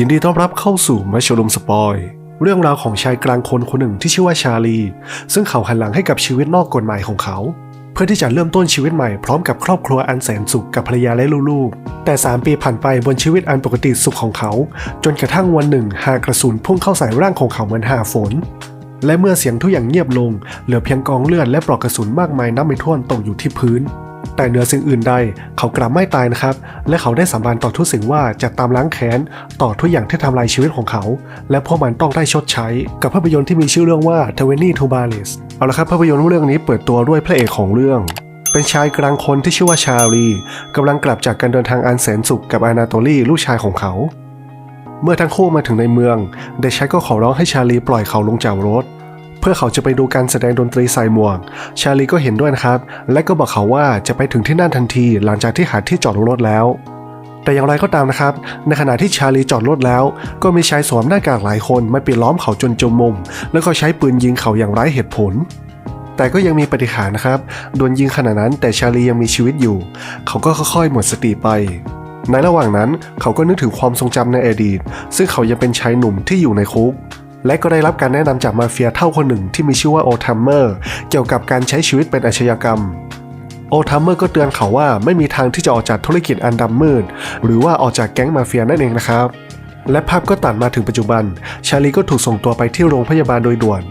ยินดีต้อนรับเข้าสู่มาชลุมสปอย เรื่องราวของชายกลางคนคนหนึ่งที่ชื่อว่าชาลี ซึ่งเขาหันหลังให้กับชีวิตนอกกฎหมายของเขา เพื่อที่จะเริ่มต้นชีวิตใหม่พร้อมกับครอบครัวอันแสนสุขกับภรรยาและลูกๆ แต่ 3 ปีผ่านไปบนชีวิตอันปกติสุขของเขา จนกระทั่งวันหนึ่ง หากระสุนพุ่งเข้าใส่ร่างของเขาเหมือนหาฝน และเมื่อเสียงทุกอย่างเงียบลง เหลือเพียงกองเลือดและปลอกกระสุนมากมายนับไม่ถ้วนตกอยู่ที่พื้น แต่เหนือสิ่งอื่นใด เขากลับไม่ตายนะครับ และเขาได้สาบานต่อทุกสิ่งว่าจะตามล้างแค้นต่อทุกอย่างที่ทำลายชีวิตของเขา และพวกมันต้องได้ชดใช้ กับภาพยนตร์ที่มีชื่อเรื่องว่า t w e n t y to b a l i s เอาละครับภาพยนตร์เรื่องนี้เปิดตัวด้วยพระเอกของเรื่องเป็นชายกลางคนที่ชื่อว่าชาลีกำลังกลับจากการเดินทางอันแสนสุขกับอานาโตลีลูกชายของเขา เมื่อทั้งคู่มาถึงในเมือง เดชายก็ขอร้องให้ชาลีปล่อยเขาลงจากรถ พื่อเขาจะไปดูการแสดงดนตรีใส่หมวก ชาลีก็เห็นด้วยนะครับ และก็บอกเขาว่าจะไปถึงที่นั่นทันทีหลังจากที่หาที่จอดรถแล้ว แต่อย่างไรก็ตามนะครับ ในขณะที่ชาลีจอดรถแล้ว ก็มีชายสวมหน้ากากหลายคนมาปิดล้อมเขาจนจมมุม แล้วก็ใช้ปืนยิงเขาอย่างไร้เหตุผลแต่ก็ยังมีปฏิหารนะครับ โดนยิงขณะนั้นแต่ชาลียังมีชีวิตอยู่ เขาก็ค่อยๆ หมดสติไป ในระหว่างนั้นเขาก็นึกถึงความทรงจำในอดีต ซึ่งเขายังเป็นชายหนุ่มที่อยู่ในคุก และก็ได้รับการแนะนำจากมาเฟียเท่าคนหนึ่งที่มีชื่อว่าโอทัมเมอร์เกี่ยวกับการใช้ชีวิตเป็นอาชญากรรมโอทัมเมอร์ก็เตือนเขาว่าไม่มีทางที่จะออกจากธุรกิจอันดำมืด หรือว่าออกจากแก๊งมาเฟียนั่นเองนะครับ และภาพก็ตัดมาถึงปัจจุบัน ชาลีก็ถูกส่งตัวไปที่โรงพยาบาลโดยด่วน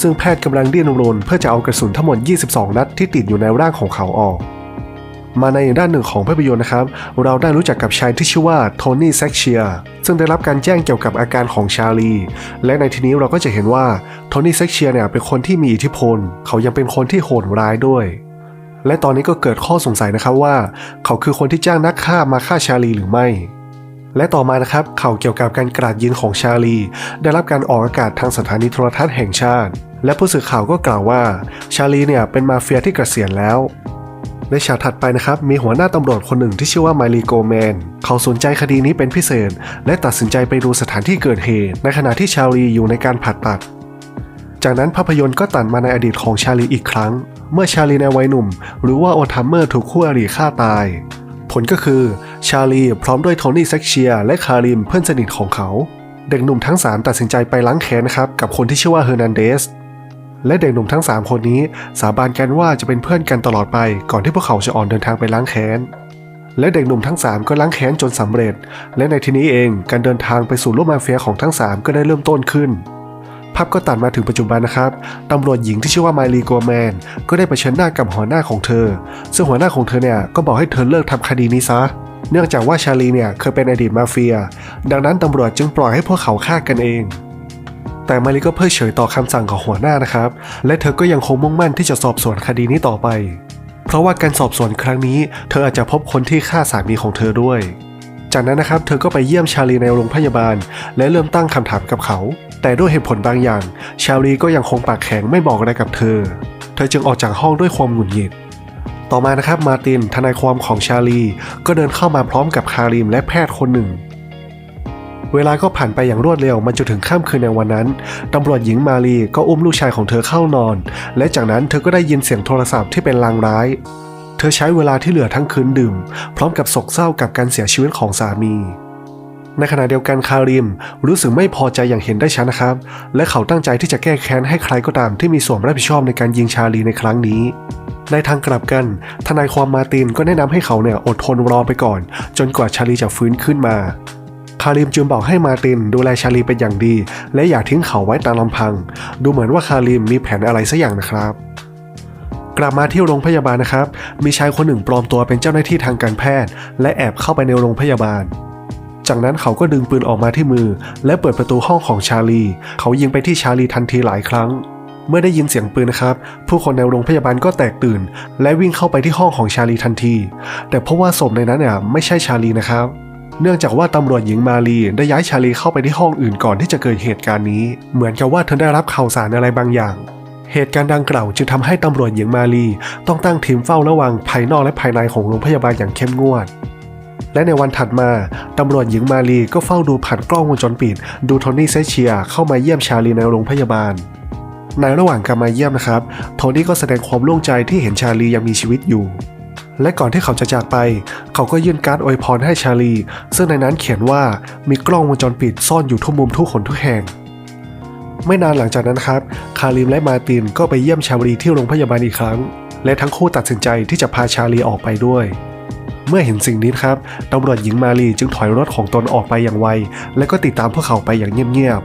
ซึ่งแพทย์กำลังดิ้นรนเพื่อจะเอากระสุนทั้งหมด 22 นัดที่ติดอยู่ในร่างของเขาออก มาในด้านหนึ่งของภาพยนตร์นะครับ เราได้รู้จักกับชายที่ชื่อว่าโทนี่แซกเชียซึ่งได้รับการแจ้งเกี่ยวกับอาการของชาลี และในทีนี้เราก็จะเห็นว่าโทนี่แซกเชียเนี่ยเป็นคนที่มีอิทธิพล เขายังเป็นคนที่โหดร้ายด้วย และตอนนี้ก็เกิดข้อสงสัยนะครับว่า เขาคือคนที่จ้างนักฆ่ามาฆ่าชาลีหรือไม่ และต่อมานะครับข่าวเกี่ยวกับการกราดยิงของชาลี ได้รับการออกอากาศทางสถานีโทรทัศน์แห่งชาติ และผู้สื่อข่าวก็กล่าวว่า ชาลีเนี่ยเป็นมาเฟียที่เกษียณแล้ว ในฉากถัดไปนะครับ มีหัวหน้าตำรวจคนหนึ่งที่ชื่อว่าไมลีโกแมน เขาสนใจคดีนี้เป็นพิเศษ และตัดสินใจไปดูสถานที่เกิดเหตุ ในขณะที่ชาลีอยู่ในการผ่าตัด จากนั้นภาพยนตร์ก็ตัดมาในอดีตของชาลีอีกครั้ง เมื่อชาลีในวัยหนุ่ม หรือว่าโอทัมเมอร์ถูกคู่อริฆ่าตาย ผลก็คือชาลีพร้อมด้วยโทนี่เซ็กเชียและคาริมเพื่อนสนิทของเขา เด็กหนุ่มทั้ง3ตัดสินใจไปล้างแค้นนะครับกับคนที่ชื่อว่าเฮอร์นันเดส และเด็กหนุ่มทั้ง 3 คนนี้สาบานกันว่าจะเป็นเพื่อนกันตลอดไปก่อนที่พวกเขาจะออกเดินทางไปล้างแค้น และเด็กหนุ่มทั้ง 3 ก็ล้างแค้นจนสำเร็จ และในที่นี้เองการเดินทางไปสู่โลกมาเฟียของทั้ง 3 ก็ได้เริ่มต้นขึ้นภาพก็ตัดมาถึงปัจจุบันนะครับ ตำรวจหญิงที่ชื่อว่าไมลีโกแมนก็ได้เชิญหน้ากับหัวหน้าของเธอ ซึ่งหัวหน้าของเธอเนี่ยก็บอกให้เธอเลิกทำคดีนี้ซะ เนื่องจากว่าชาลีเนี่ยเคยเป็นอดีตมาเฟีย ดังนั้นตำรวจจึงปล่อยให้พวกเขาฆ่ากันเอง แต่มารีก็เพิกเฉยต่อคำสั่งของหัวหน้านะครับ และเธอก็ยังคงมุ่งมั่นที่จะสอบสวนคดีนี้ต่อไป เพราะว่าการสอบสวนครั้งนี้ เธออาจจะพบคนที่ฆ่าสามีของเธอด้วย จากนั้นนะครับ เธอก็ไปเยี่ยมชาลีในโรงพยาบาล และเริ่มตั้งคำถามกับเขา แต่ด้วยเหตุผลบางอย่าง ชาลีก็ยังคงปากแข็งไม่บอกอะไรกับเธอ เธอจึงออกจากห้องด้วยความหงุดหงิดต่อมานะครับมาตินทนายความของชาลี ก็เดินเข้ามาพร้อมกับคาริมและแพทย์คนหนึ่ง เวลาก็ผ่านไปอย่างรวดเร็วมันจนถึงค่ำคืนในวันนั้น ตำรวจหญิงมาลีก็อุ้มลูกชายของเธอเข้านอน และจากนั้นเธอก็ได้ยินเสียงโทรศัพท์ที่เป็นลางร้าย เธอใช้เวลาที่เหลือทั้งคืนดื่ม พร้อมกับโศกเศร้ากับการเสียชีวิตของสามีในขณะเดียวกันคาริมรู้สึกไม่พอใจอย่างเห็นได้ชัดนะครับ และเขาตั้งใจที่จะแก้แค้นให้ใครก็ตามที่มีส่วนรับผิดชอบในการยิงชาลีในครั้งนี้ ในทางกลับกัน ทนายความมาตินก็แนะนำให้เขาเนี่ยอดทนรอไปก่อน จนกว่าชาลีจะฟื้นขึ้นมา คาริมจึงบอกให้มาตินดูแลชาลีเป็นอย่างดี และอย่าทิ้งเขาไว้ตามลำพัง ดูเหมือนว่าคาริมมีแผนอะไรสักอย่างนะครับกลับมาที่โรงพยาบาลนะครับ มีชายคนหนึ่งปลอมตัวเป็นเจ้าหน้าที่ทางการแพทย์ และแอบเข้าไปในโรงพยาบาล จากนั้นเขาก็ดึงปืนออกมาที่มือ และเปิดประตูห้องของชาลี เขายิงไปที่ชาลีทันทีหลายครั้ง เมื่อได้ยินเสียงปืนนะครับ ผู้คนในโรงพยาบาลก็แตกตื่น และวิ่งเข้าไปที่ห้องของชาลีทันที แต่เพราะว่าศพในนั้นเนี่ยไม่ใช่ชาลีนะครับ เนื่องจากว่าตำรวจหญิงมาลีได้ย้ายชาลีเข้าไปที่ห้องอื่นก่อนที่จะเกิดเหตุการณ์นี้ เหมือนกับว่าเธอได้รับข่าวสารอะไรบางอย่าง เหตุการณ์ดังกล่าวจึงทำให้ตำรวจหญิงมาลีต้องตั้งทีมเฝ้าระวังภายนอกและภายในของโรงพยาบาลอย่างเข้มงวด และในวันถัดมาตำรวจหญิงมาลีก็เฝ้าดูผ่านกล้องวงจรปิด ดูโทนี่เซเชียเข้ามาเยี่ยมชาลีในโรงพยาบาลในระหว่างการมาเยี่ยมนะครับ โทนี่ก็แสดงความโล่งใจที่เห็นชาลียังมีชีวิตอยู่ และก่อนที่เขาจะจากไป เขาก็ยื่นการ์ดอวยพรให้ชาลี ซึ่งในนั้นเขียนว่ามีกล้องวงจรปิดซ่อนอยู่ทุกมุมทุกคนทุกแห่ง ไม่นานหลังจากนั้นครับ คาริมและมาตินก็ไปเยี่ยมชาลีที่โรงพยาบาลอีกครั้ง และทั้งคู่ตัดสินใจที่จะพาชาลีออกไปด้วย เมื่อเห็นสิ่งนี้ครับตำรวจหญิงมาลีจึงถอยรถของตนออกไปอย่างไว และก็ติดตามพวกเขาไปอย่างเงียบ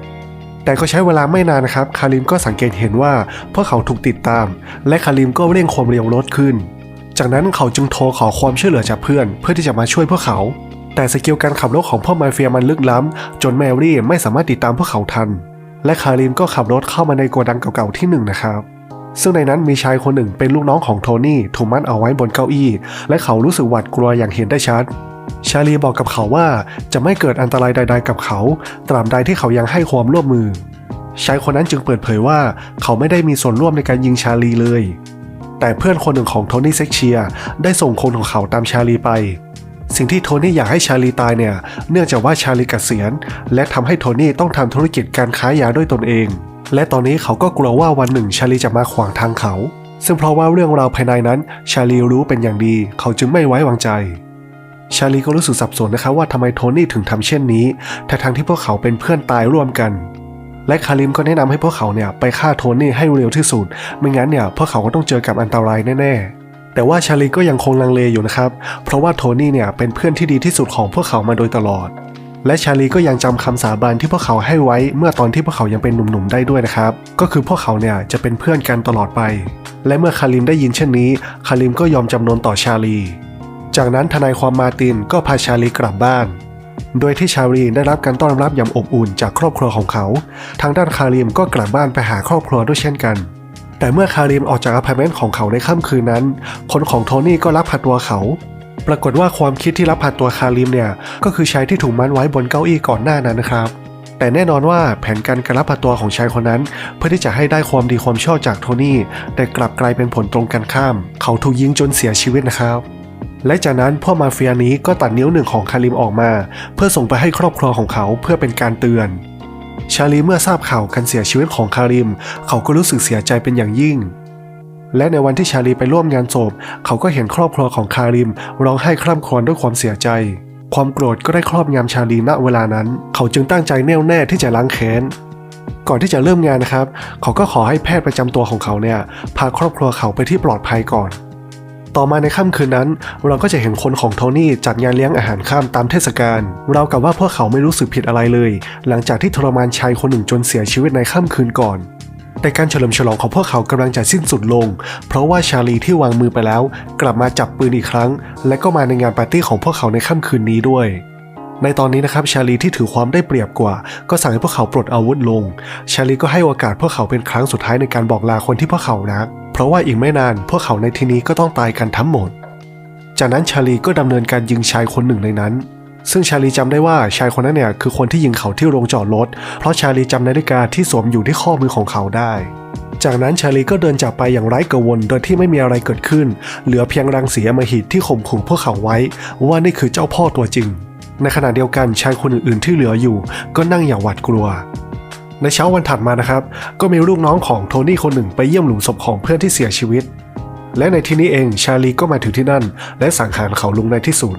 แต่ก็ใช้เวลาไม่นานนะครับ คาริมก็สังเกตเห็นว่าพวกเขาถูกติดตาม และคาริมก็เร่งความเร็วรถขึ้น จากนั้นเขาจึงโทรขอความช่วยเหลือจากเพื่อน เพื่อที่จะมาช่วยพวกเขา แต่สกิลการขับรถของพวกมาเฟียมันลึกล้ำ จนแมรี่ไม่สามารถติดตามพวกเขาทัน และคาริมก็ขับรถเข้ามาในโกดังเก่าๆที่หนึ่งนะครับซึ่งในนั้นมีชายคนหนึ่งเป็นลูกน้องของโทนี่ถูกมัดเอาไว้บนเก้าอี้ และเขารู้สึกหวาดกลัวอย่างเห็นได้ชัด ชาลีบอกกับเขาว่าจะไม่เกิดอันตรายใด ๆ กับเขา ตราบใดที่เขายังให้ความร่วมมือ ชายคนนั้นจึงเปิดเผยว่าเขาไม่ได้มีส่วนร่วมในการยิงชาลีเลย แต่เพื่อนคนหนึ่งของโทนี่เซ็กเชียได้ส่งคนของเขาตามชาลีไป สิ่งที่โทนี่อยากให้ชาลีตายเนี่ย เนื่องจากว่าชาลีกเกษียณและทำให้โทนี่ต้องทำธุรกิจการค้ายาด้วยตนเอง และตอนนี้เขาก็กลัวว่าวันหนึ่งชาลีจะมาขวางทางเขา ซึ่งเพราะว่าเรื่องราวภายในนั้น ชาลีรู้เป็นอย่างดี เขาจึงไม่ไว้วางใจชาลีก็รู้สึกสับสนนะครับว่าทำไมโทนี่ถึงทำเช่นนี้ทั้งที่พวกเขาเป็นเพื่อนตายร่วมกัน และคาริมก็แนะนำให้พวกเขาเนี่ยไปฆ่าโทนี่ให้เร็วที่สุด ไม่งั้นเนี่ยพวกเขาก็ต้องเจอกับอันตรายแน่ๆ แต่ว่าชาลีก็ยังคงลังเลอยู่นะครับ เพราะว่าโทนี่เนี่ยเป็นเพื่อนที่ดีที่สุดของพวกเขามาโดยตลอด และชาลีก็ยังจำคำสาบานที่พวกเขาให้ไว้เมื่อตอนที่พวกเขายังเป็นหนุ่มๆได้ด้วยนะครับ ก็คือพวกเขาเนี่ยจะเป็นเพื่อนกันตลอดไป และเมื่อคาริมได้ยินเช่นนี้ คาริมก็ยอมจำนนต่อชาลี จากนั้นทนายความมาตินก็พาชาลีกลับบ้าน โดยที่ชาลีได้รับการต้อนรับอย่างอบอุ่นจากครอบครัวของเขา ทางด้านคาริมก็กลับบ้านไปหาครอบครัวด้วยเช่นกัน แต่เมื่อคาริมออกจากอพาร์ตเมนต์ของเขาในค่ำคืนนั้น คนของโทนี่ก็ลักพาตัวเขา ปรากฏว่าความคิดที่ลักพาตัวคาริมเนี่ย ก็คือชายที่ถูกมัดไว้บนเก้าอี้ก่อนหน้านั้นนะครับ แต่แน่นอนว่าแผนการการลักพาตัวของชายคนนั้น เพื่อที่จะให้ได้ความดีความชอบจากโทนี่ แต่กลับกลายเป็นผลตรงกันข้าม เขาถูกยิงจนเสียชีวิตนะครับ และจากนั้นพวกมาเฟียนี้ก็ตัดนิ้วหนึ่งของคาริมออกมา เพื่อส่งไปให้ครอบครัวของเขาเพื่อเป็นการเตือน ชาลีเมื่อทราบข่าวการเสียชีวิตของคาริม เขาก็รู้สึกเสียใจเป็นอย่างยิ่ง และในวันที่ชาลีไปร่วมงานศพเขาก็เห็นครอบครัวของคาริมร้องไห้คร่ำครวญด้วยความเสียใจ ความโกรธก็ได้ครอบงำชาลีณเวลานั้น เขาจึงตั้งใจแน่วแน่ที่จะล้างแค้นก่อนที่จะเริ่มงานนะครับ เขาก็ขอให้แพทย์ประจำตัวของเขาเนี่ยพาครอบครัวเขาไปที่ปลอดภัยก่อน ต่อมาในค่ำคืนนั้น เราก็จะเห็นคนของโทนี่จัดงานเลี้ยงอาหารข้ามตามเทศกาลเรากับว่าพวกเขาไม่รู้สึกผิดอะไรเลย หลังจากที่ทรมานชายคนหนึ่งจนเสียชีวิตในค่ำคืนก่อนแต่การเฉลิมฉลองของพวกเขากำลังจะสิ้นสุดลง เพราะว่าชาลีที่วางมือไปแล้ว กลับมาจับปืนอีกครั้ง และก็มาในงานปาร์ตี้ของพวกเขาในค่ำคืนนี้ด้วย ในตอนนี้นะครับชาลีที่ถือความได้เปรียบกว่า ก็สั่งให้พวกเขาปลดอาวุธลง ชาลีก็ให้โอกาสพวกเขาเป็นครั้งสุดท้ายในการบอกลาคนที่พวกเขารัก เพราะว่าอีกไม่นานพวกเขาในที่นี้ก็ต้องตายกันทั้งหมด จากนั้นชาลีก็ดำเนินการยิงชายคนหนึ่งในนั้น ซึ่งชาลีจำได้ว่าชายคนนั้นเนี่ยคือคนที่ยิงเขาที่โรงจอดรถ เพราะชาลีจำนาฬิกาที่สวมอยู่ที่ข้อมือของเขาได้ จากนั้นชาลีก็เดินจากไปอย่างไร้กังวลโดยที่ไม่มีอะไรเกิดขึ้น เหลือเพียงรังสีอมหิตที่ข่มขู่พวกเขาไว้ ว่านี่คือเจ้าพ่อตัวจริง ในขณะเดียวกันชายคนอื่นๆที่เหลืออยู่ ก็นั่งอย่างหวาดกลัว ในเช้าวันถัดมานะครับ ก็มีลูกน้องของโทนี่คนหนึ่งไปเยี่ยมหลุมศพของเพื่อนที่เสียชีวิต และในที่นี้เองชาลีก็มาถึงที่นั่น และสังหารเขาลุงในที่สุด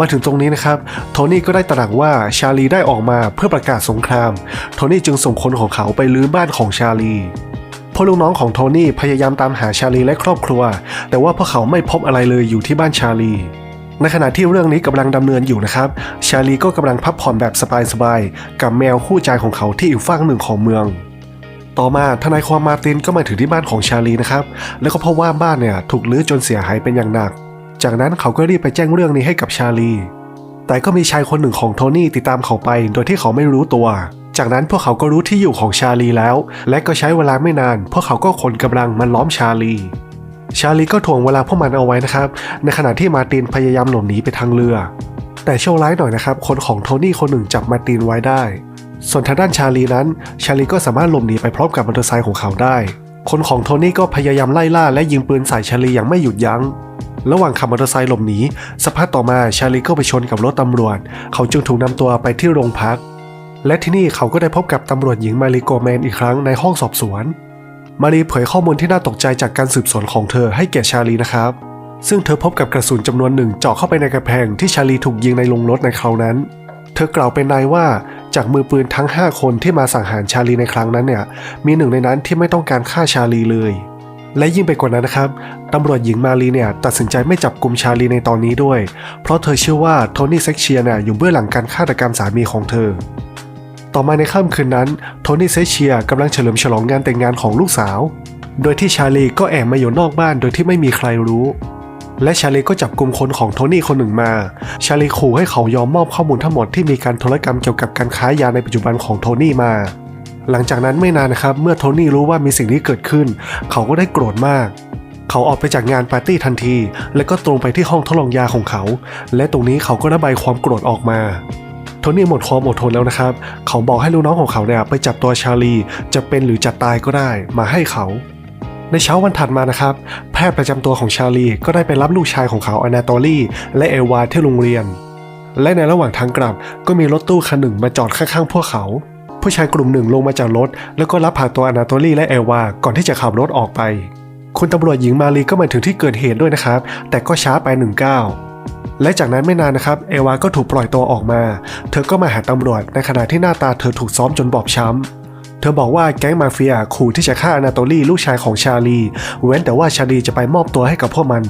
มาถึงตรงนี้นะครับ โทนี่ก็ได้ตระหนักว่าชาลีได้ออกมาเพื่อประกาศสงคราม โทนี่จึงส่งคนของเขาไปลื้อบ้านของชาลีพวกลูกน้องของโทนี่พยายามตามหาชาลีและครอบครัว แต่ว่าพวกเขาไม่พบอะไรเลยอยู่ที่บ้านชาลี ในขณะที่เรื่องนี้กำลังดำเนินอยู่นะครับ ชาลีก็กำลังพักผ่อนแบบสบายๆ กับแมวคู่ใจของเขาที่อีกฝั่งหนึ่งของเมือง ต่อมาทนายความมาตินก็มาถึงที่บ้านของชาลีนะครับ แล้วก็พบว่าบ้านเนี่ยถูกลื้อจนเสียหายเป็นอย่างหนัก จากนั้นเขาก็รีบไปแจ้งเรื่องนี้ให้กับชาลี แต่ก็มีชายคนหนึ่งของโทนี่ติดตามเขาไป โดยที่เขาไม่รู้ตัว จากนั้นพวกเขาก็รู้ที่อยู่ของชาลีแล้ว และก็ใช้เวลาไม่นาน พวกเขาก็ขนกำลังมาล้อมชาลี ชาลีก็ถ่วงเวลาพวกมันเอาไว้นะครับ ในขณะที่มาตินพยายามหลบหนีไปทางเรือ แต่โชคร้ายหน่อยนะครับ คนของโทนี่คนหนึ่งจับมาตินไว้ได้ ส่วนทางด้านชาลีนั้น ชาลีก็สามารถหลบหนีไปพร้อมกับมอเตอร์ไซค์ของเขาได้ คนของโทนี่ก็พยายามไล่ล่าและยิงปืนใส่ชาลีอย่างไม่หยุดยัง้ง ระหว่างขับมอเตอร์ไซค์หลบหนีสักพักต่อมาชาลีก็ไปชนกับรถตำรวจ เขาจึงถูกนำตัวไปที่โรงพัก และที่นี่เขาก็ได้พบกับตำรวจหญิงมารีโกแมนอีกครั้งในห้องสอบสวน มารีเผยข้อมูลที่น่าตกใจจากการสืบสวนของเธอให้แก่ชาลีนะครับ ซึ่งเธอพบกับกระสุนจำนวนหนึ่งเจาะเข้าไปในกระแพงที่ชาลีถูกยิงในโรงรถในคราวนั้น เธอกล่าวเป็นนายว่าจากมือปืนทั้ง 5 คนที่มาสังหารชาลีในครั้งนั้นเนี่ย มีหนึ่งในนั้นที่ไม่ต้องการฆ่าชาลีเลย และยิ่งไปกว่านั้นนะครับตำรวจหญิงมาลีเนี่ยตัดสินใจไม่จับกลุ่มชาลีในตอนนี้ด้วย เพราะเธอเชื่อว่าโทนี่เซ็กเชียเนี่ยอยู่เบื้องหลังการฆาตกรรมสามีของเธอ ต่อมาในค่ำคืนนั้น โทนี่เซเชียกำลังเฉลิมฉลองงานแต่งงานของลูกสาว โดยที่ชาลีก็แอบมาอยู่นอกบ้านโดยที่ไม่มีใครรู้ และชาลีก็จับกลุ่มคนของโทนี่คนหนึ่งมา ชาลีขู่ให้เขายอมมอบข้อมูลทั้งหมดที่มีการโทรกรรมเกี่ยวกับการค้ายาในปัจจุบันของโทนี่มา หลังจากนั้นไม่นานนะครับ เมื่อโทนี่รู้ว่ามีสิ่งนี้เกิดขึ้น เขาก็ได้โกรธมากเขาออกไปจากงานปาร์ตี้ทันที และก็ตรงไปที่ห้องทดลองยาของเขา และตรงนี้เขาก็ระบายความโกรธออกมา ทนี่หมดความอดทนแล้วนะครับ เขาบอกให้ลูกน้องของเขาเนี่ยไปจับตัวชาลี จะเป็นหรือจะตายก็ได้มาให้เขา ในเช้าวันถัดมานะครับ แพทย์ประจำตัวของชาลีก็ได้ไปรับลูกชายของเขาอนาโตลีและเอวาที่โรงเรียน และในระหว่างทางกลับก็มีรถตู้คันหนึ่งมาจอดข้างๆ พวกเขา ผู้ชายกลุ่มหนึ่งลงมาจากรถ แล้วก็รับพาตัวอนาโตลีและเอวาก่อนที่จะขับรถออกไป คุณตำรวจหญิงมาลีก็มาถึงที่เกิดเหตุด้วยนะครับ แต่ก็ช้าไปหนึ่งก้าว และจากนั้นไม่นานนะครับเอวาก็ถูกปล่อยตัวออกมา เธอก็มาหาตำรวจในขณะที่หน้าตาเธอถูกซ้อมจนบอบช้ำเธอบอกว่าแก๊งมาเฟียขู่ที่จะฆ่าอนาโตลีลูกชายของชาลี เว้นแต่ว่าชาลีจะไปมอบตัวให้กับพวกมัน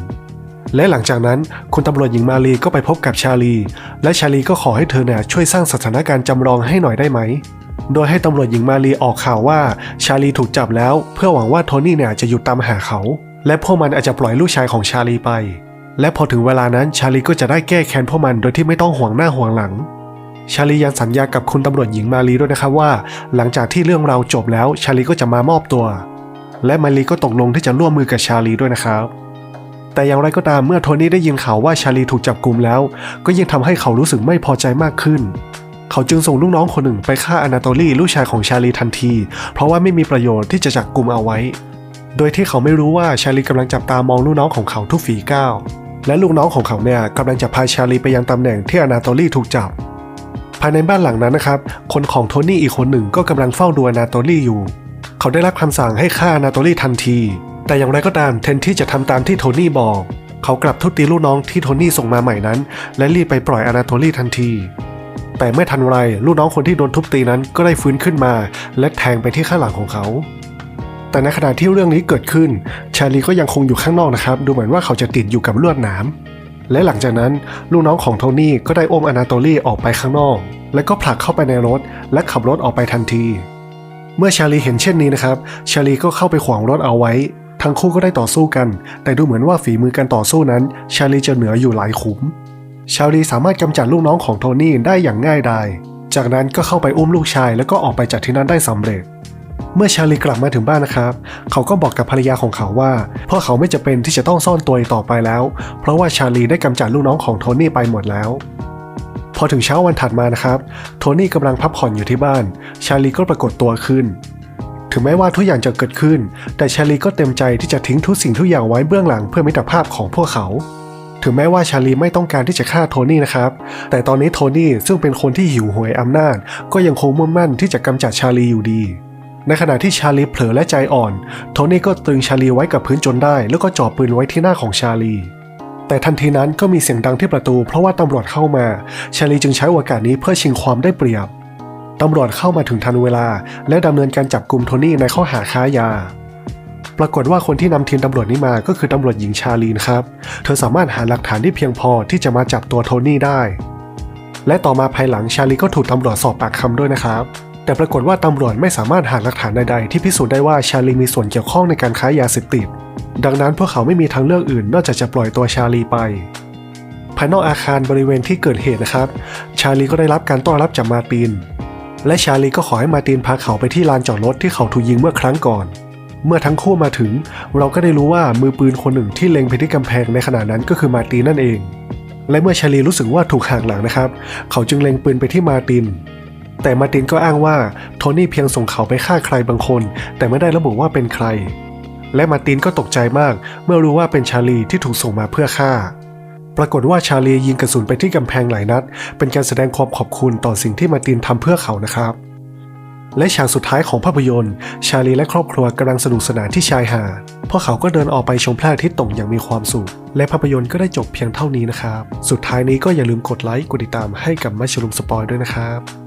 และหลังจากนั้นคุณตำรวจหญิงมาลีก็ไปพบกับชาลี และชาลีก็ขอให้เธอเนี่ยช่วยสร้างสถานการณ์จำลองให้หน่อยได้ไหม โดยให้ตำรวจหญิงมาลีออกข่าวว่าชาลีถูกจับแล้ว เพื่อหวังว่าโทนี่เนี่ยจะหยุดตามหาเขา และพวกมันอาจจะปล่อยลูกชายของชาลีไป และพอถึงเวลานั้นชาลีก็จะได้แก้แค้นพวกมันโดยที่ไม่ต้องห่วงหน้าห่วงหลัง ชาลียังสัญญากับคุณตำรวจหญิงมาลีด้วยนะครับว่า หลังจากที่เรื่องเราจบแล้วชาลีก็จะมามอบตัว และมาลีก็ตกลงที่จะร่วมมือกับชาลีด้วยนะครับ แต่อย่างไรก็ตามเมื่อโทนี่ได้ยินข่าวว่าชาลีถูกจับกลุ่มแล้ว ก็ยิ่งทำให้เขารู้สึกไม่พอใจมากขึ้น เขาจึงส่งลูกน้องคนหนึ่งไปฆ่าอนาโตลีลูกชายของชาลีทันที เพราะว่าไม่มีประโยชน์ที่จะจับกลุ่มเอาไว้ โดยที่เขาไม่รู้ว่าชาลีกำลังจับตามองลูกน้องของเขาทุกฝีก้าว และลูกน้องของเขาเนี่ยกำลังจะพาชาลีไปยังตำแหน่งที่อนาโตลีถูกจับ ภายในบ้านหลังนั้นนะครับ คนของโทนี่อีกคนหนึ่งก็กำลังเฝ้าดูอนาโตลีอยู่ เขาได้รับคำสั่งให้ฆ่าอนาโตลีทันที แต่อย่างไรก็ตามแทนที่จะทำตามที่โทนี่บอก เขากลับทุบตีลูกน้องที่โทนี่ส่งมาใหม่นั้น และรีบไปปล่อยอนาโตลีทันที แต่ไม่ทันไรลูกน้องคนที่โดนทุบตีนั้นก็ได้ฟื้นขึ้นมา และแทงไปที่ข้างหลังของเขา แต่ในขณะที่เรื่องนี้เกิดขึ้น ชาลีก็ยังคงอยู่ข้างนอกนะครับ ดูเหมือนว่าเขาจะติดอยู่กับลวดหนามและหลังจากนั้นลูกน้องของโทนี่ก็ได้อมอนาโตลีออกไปข้างนอก และก็ผลักเข้าไปในรถ และขับรถออกไปทันที เมื่อชาลีเห็นเช่นนี้นะครับ ชาลีก็เข้าไปขวางรถเอาไว้ ทั้งคู่ก็ได้ต่อสู้กัน แต่ดูเหมือนว่าฝีมือการต่อสู้นั้น ชาลีจะเหนืออยู่หลายขุม ชาลีสามารถกำจัดลูกน้องของโทนี่ได้อย่างง่ายดายจากนั้นก็เข้าไปอุ้มลูกชายแล้วก็ออกไปจากที่นั่นได้สำเร็จ เมื่อชาลีกลับมาถึงบ้านนะครับ เขาก็บอกกับภรรยาของเขาว่าพวกเขาไม่จะเป็นที่จะต้องซ่อนตัวอีกต่อไปแล้ว เพราะว่าชาลีได้กำจัดลูกน้องของโทนี่ไปหมดแล้ว พอถึงเช้าวันถัดมานะครับ โทนี่กำลังพักผ่อนอยู่ที่บ้าน ชาลีก็ปรากฏตัวขึ้น ถึงแม้ว่าทุกอย่างจะเกิดขึ้น แต่ชาลีก็เต็มใจที่จะทิ้งทุกสิ่งทุกอย่างไว้เบื้องหลังเพื่อมิตรภาพของพวกเขาถึงแม้ว่าชาลีไม่ต้องการที่จะฆ่าโทนี่นะครับ แต่ตอนนี้โทนี่ซึ่งเป็นคนที่หิวโหวยอำนาจ ก็ยังคงมุ่งมั่นที่จะกำจัดชาลีอยู่ดี ในขณะที่ชาลีเผลอและใจอ่อน โทนี่ก็ตรึงชาลีไว้กับพื้นจนได้ แล้วก็จ่อปืนไว้ที่หน้าของชาลี แต่ทันทีนั้นก็มีเสียงดังที่ประตู เพราะว่าตำรวจเข้ามา ชาลีจึงใช้โอกาสนี้เพื่อชิงความได้เปรียบ ตำรวจเข้ามาถึงทันเวลา และดำเนินการจับกลุ่มโทนี่ในข้อหาค้ายา ปรากฏว่าคนที่นำทีมตำรวจนี้มาก็คือตำรวจหญิงชาลีนครับ เธอสามารถหาหลักฐานที่เพียงพอที่จะมาจับตัวโทนี่ได้ และต่อมาภายหลังชาลีก็ถูกตำรวจสอบปากคำด้วยนะครับ แต่ปรากฏว่าตำรวจไม่สามารถหาหลักฐานใดๆ ที่พิสูจน์ได้ว่าชาลีมีส่วนเกี่ยวข้องในการค้ายาเสพติด ดังนั้นพวกเขาไม่มีทางเลือกอื่นนอกจากจะปล่อยตัวชาลีไปภายนอกอาคารบริเวณที่เกิดเหตุนะครับ ชาลีก็ได้รับการต้อนรับจากมาติน และชาลีก็ขอให้มาตินพาเขาไปที่ลานจอดรถที่เขาถูกยิงเมื่อครั้งก่อน เมื่อทั้งคู่มาถึง เราก็ได้รู้ว่ามือปืนคนหนึ่งที่เล็งไปที่กำแพงในขณะนั้นก็คือมาตินนั่นเอง และเมื่อชาลีรู้สึกว่าถูกหักหลังนะครับ เขาจึงเล็งปืนไปที่มาติน แต่มาตินก็อ้างว่าโทนี่เพียงส่งเขาไปฆ่าใครบางคน แต่ไม่ได้ระบุว่าเป็นใคร และมาตินก็ตกใจมาก เมื่อรู้ว่าเป็นชาลีที่ถูกส่งมาเพื่อฆ่า ปรากฏว่าชาลียิงกระสุนไปที่กำแพงหลายนัด เป็นการแสดงความขอบคุณต่อสิ่งที่มาตินทำเพื่อเขานะครับ และฉากสุดท้ายของภาพยนตร์ ชาลีและครอบครัวกำลังสนุกสนานที่ชายหาดพวกเขาก็เดินออกไปชมพระอาทิตย์ตกอย่างมีความสุข และภาพยนตร์ก็ได้จบเพียงเท่านี้นะครับ สุดท้ายนี้ก็อย่าลืมกดไลค์กดติดตามให้กับมัชลุมสปอยด้วยนะครับ